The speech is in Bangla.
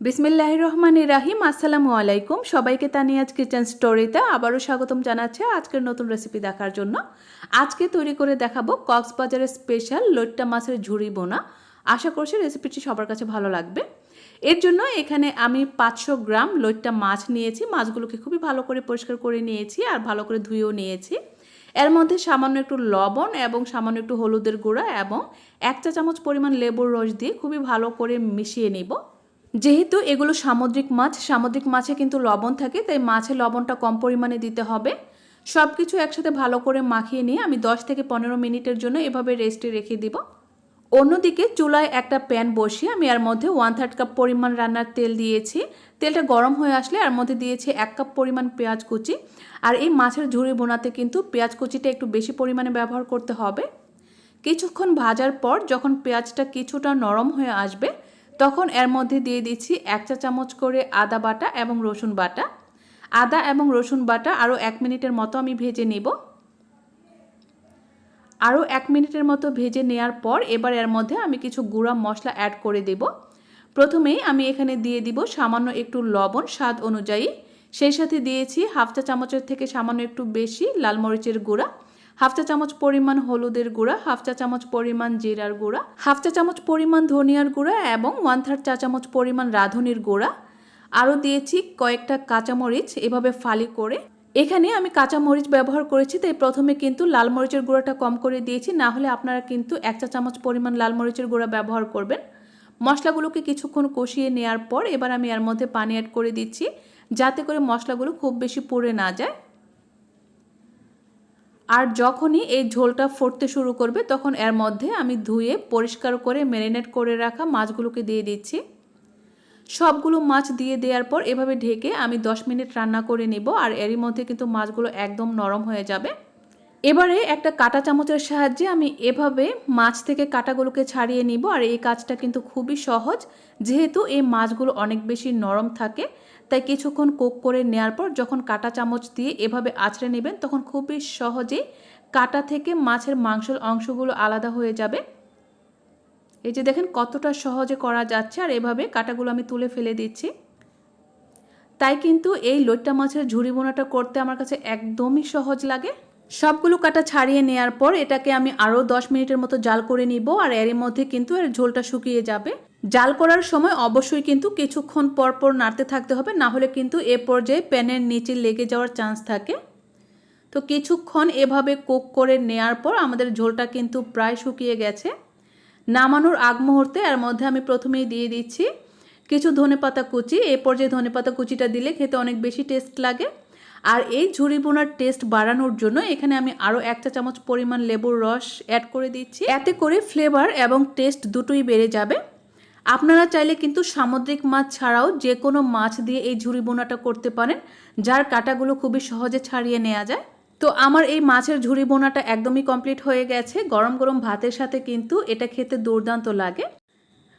বিসমিল্লাহ রহমান রাহিম আসসালামু আলাইকুম। সবাইকে তানিয়াজ কিচেন স্টোরিতে আবারও স্বাগতম জানাচ্ছে আজকের নতুন রেসিপি দেখার জন্য। আজকে তৈরি করে দেখাবো কক্সবাজারের স্পেশাল লোট্টা মাছের ঝুড়ি বোনা। আশা করছি রেসিপিটি সবার কাছে ভালো লাগবে। এর জন্য এখানে আমি পাঁচশো গ্রাম লোট্টা মাছ নিয়েছি। মাছগুলোকে খুবই ভালো করে পরিষ্কার করে নিয়েছি আর ভালো করে ধুয়েও নিয়েছি। এর মধ্যে সামান্য একটু লবণ এবং সামান্য একটু হলুদের গুঁড়া এবং এক চা চামচ পরিমাণ লেবুর রস দিয়ে খুবই ভালো করে মিশিয়ে নিব। যেহেতু এগুলো সামুদ্রিক মাছ, সামুদ্রিক মাছে কিন্তু লবণ থাকে, তাই মাছে লবণটা কম পরিমাণে দিতে হবে। সব কিছু একসাথে ভালো করে মাখিয়ে নিয়ে আমি 10 থেকে পনেরো মিনিটের জন্য এভাবে রেস্টে রেখে দিব। অন্যদিকে চুলায় একটা প্যান বসিয়ে আমি এর মধ্যে ওয়ান থার্ড কাপ পরিমাণ রান্নার তেল দিয়েছি। তেলটা গরম হয়ে আসলে এর মধ্যে দিয়েছি এক কাপ পরিমাণ পেঁয়াজ কুচি। আর এই মাছের ঝুড়ি বোনাতে কিন্তু পেঁয়াজ কুচিটা একটু বেশি পরিমাণে ব্যবহার করতে হবে। কিছুক্ষণ ভাজার পর যখন পেঁয়াজটা কিছুটা নরম হয়ে আসবে তখন এর মধ্যে দিয়ে দিচ্ছি এক চা চামচ করে আদা বাটা এবং রসুন বাটা। আদা এবং রসুন বাটা আরও এক মিনিটের মতো আমি ভেজে নেব। আরও এক মিনিটের মতো ভেজে নেওয়ার পর এবার এর মধ্যে আমি কিছু গুঁড়া মশলা অ্যাড করে দেব। প্রথমেই আমি এখানে দিয়ে দিব সামান্য একটু লবণ স্বাদ অনুযায়ী। সেই সাথে দিয়েছি হাফ চা চামচের থেকে সামান্য একটু বেশি লাল মরিচের গুঁড়া। হাফ চা চামচ পরিমাণ হলুদের গুঁড়া, হাফ চা চামচ পরিমাণ জিরার গুঁড়া, হাফ চা চামচ পরিমাণ ধনিয়ার গুঁড়া এবং ওয়ান থার্ড চা চামচ পরিমাণ রাঁধুনির গুঁড়া। আরও দিয়েছি কয়েকটা কাঁচামরিচ, এভাবে ফালি করে। এখানে আমি কাঁচামরিচ ব্যবহার করেছি, তাই প্রথমে কিন্তু লাল মরিচের গুঁড়াটা কম করে দিয়েছি, না হলে আপনারা কিন্তু এক চা চামচ পরিমাণ লাল মরিচের গুঁড়া ব্যবহার করবেন। মশলাগুলোকে কিছুক্ষণ কষিয়ে নেওয়ার পর এবার আমি এর মধ্যে পানি অ্যাড করে দিচ্ছি, যাতে করে মশলাগুলো খুব বেশি পুড়ে না যায়। আর যখনই এই ঝোলটা ফুটতে শুরু করবে, তখন এর মধ্যে আমি ধুয়ে পরিষ্কার করে ম্যারিনেট করে রাখা মাছগুলোকে দিয়ে দিচ্ছি। সবগুলো মাছ দিয়ে দেওয়ার পর এভাবে ঢেকে আমি 10 মিনিট রান্না করে নেব, আর এরই মধ্যে কিন্তু মাছগুলো একদম নরম হয়ে যাবে। এবারে একটা কাটা চামচের সাহায্যে আমি এভাবে মাছ থেকে কাটাগুলোকে ছাড়িয়ে নিব, আর এই কাজটা কিন্তু খুবই সহজ। যেহেতু এই মাছগুলো অনেক বেশি নরম থাকে, তাই কিছুক্ষণ কোক করে নেওয়ার পর যখন কাটা চামচ দিয়ে এভাবে আছড়ে নেবেন, তখন খুবই সহজেই কাটা থেকে মাছের মাংসের অংশগুলো আলাদা হয়ে যাবে। এই যে দেখেন কতটা সহজে করা যাচ্ছে, আর এভাবে কাটাগুলো আমি তুলে ফেলে দিচ্ছি। তাই কিন্তু এই লইট্টা মাছের ঝুড়ি বোনাটা করতে আমার কাছে একদমই সহজ লাগে। সবগুলো কাটা ছাড়িয়ে নেওয়ার পর এটাকে আমি আরও দশ মিনিটের মতো জাল করে নিব আর এর মধ্যে কিন্তু এর ঝোলটা শুকিয়ে যাবে। জাল করার সময় অবশ্যই কিন্তু কিছুক্ষণ পর পর নাড়তে থাকতে হবে, না হলে কিন্তু এ পর্যায়ে প্যানের নিচে লেগে যাওয়ার চান্স থাকে। তো কিছুক্ষণ এভাবে কোক করে নেয়ার পর আমাদের ঝোলটা কিন্তু প্রায় শুকিয়ে গেছে। নামানোর আগ মুহূর্তে এর মধ্যে আমি প্রথমেই দিয়ে দিচ্ছি কিছু ধনেপাতা কুচি। এ পর্যায়ে ধনেপাতা কুচিটা দিলে খেতে অনেক বেশি টেস্ট লাগে। আর এই ঝুড়ি বোনার টেস্ট বাড়ানোর জন্য এখানে আমি আরও এক চা চামচ পরিমাণ লেবুর রস অ্যাড করে দিচ্ছি। এতে করে ফ্লেভার এবং টেস্ট দুটোই বেড়ে যাবে। আপনারা চাইলে কিন্তু সামুদ্রিক মাছ ছাড়াও যে কোনো মাছ দিয়ে এই ঝুড়ি বোনাটা করতে পারেন, যার কাটাগুলো খুবই সহজে ছাড়িয়ে নেওয়া যায়। তো আমার এই মাছের ঝুড়ি বোনাটা একদমই কমপ্লিট হয়ে গেছে। গরম গরম ভাতের সাথে কিন্তু এটা খেতে দুর্দান্ত লাগে।